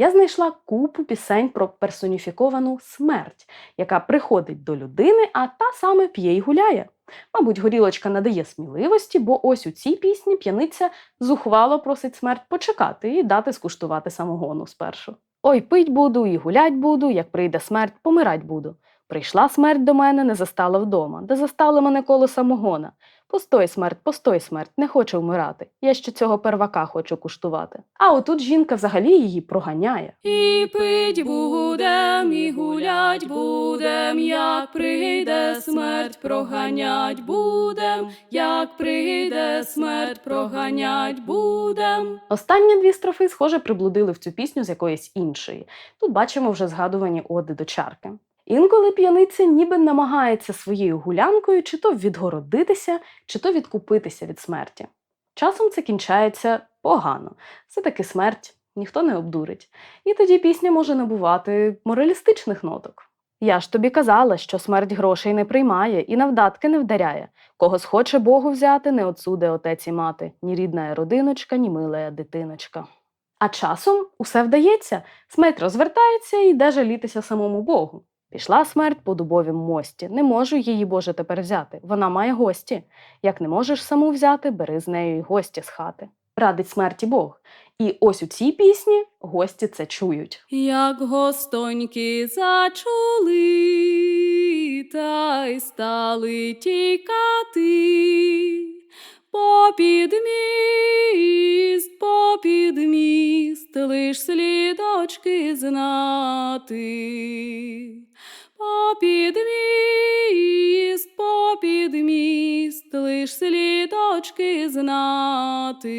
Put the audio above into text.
я знайшла купу пісень про персоніфіковану смерть, яка приходить до людини, а та саме п'є й гуляє. Мабуть, горілочка надає сміливості, бо ось у цій пісні п'яниця зухвало просить смерть почекати і дати скуштувати самогону спершу. Ой, пить буду і гулять буду, як прийде смерть, помирать буду. Прийшла смерть до мене, не застала вдома, де застали мене коло самогона. Постой, смерть, постой, смерть, не хочу вмирати. Я ще цього первака хочу куштувати. А отут жінка взагалі її проганяє. І пить будем, і гулять будем, як прийде смерть, проганять будем, як прийде смерть, проганять будем. Останні дві строфи, схоже, приблудили в цю пісню з якоїсь іншої. Тут бачимо вже згадувані оди до чарки. Інколи п'яниця ніби намагається своєю гулянкою чи то відгородитися, чи то відкупитися від смерті. Часом це кінчається погано. Все-таки смерть ніхто не обдурить. І тоді пісня може набувати моралістичних ноток. Я ж тобі казала, що смерть грошей не приймає і навдатки не вдаряє. Кого схоче Богу взяти, не отсуде отець і мати, ні рідна родиночка, ні милая дитиночка. А часом усе вдається, смерть розвертається і йде жалітися самому Богу. Пішла смерть по дубовім мості. Не можу її, Боже, тепер взяти. Вона має гості. Як не можеш саму взяти, бери з нею й гості з хати. Радить смерті Бог. І ось у цій пісні гості це чують. Як гостоньки зачули, та й стали тікати. Попід міст, попід міст, лиш слідочки знати. Попід міст, попід міст, лиш слідочки знати.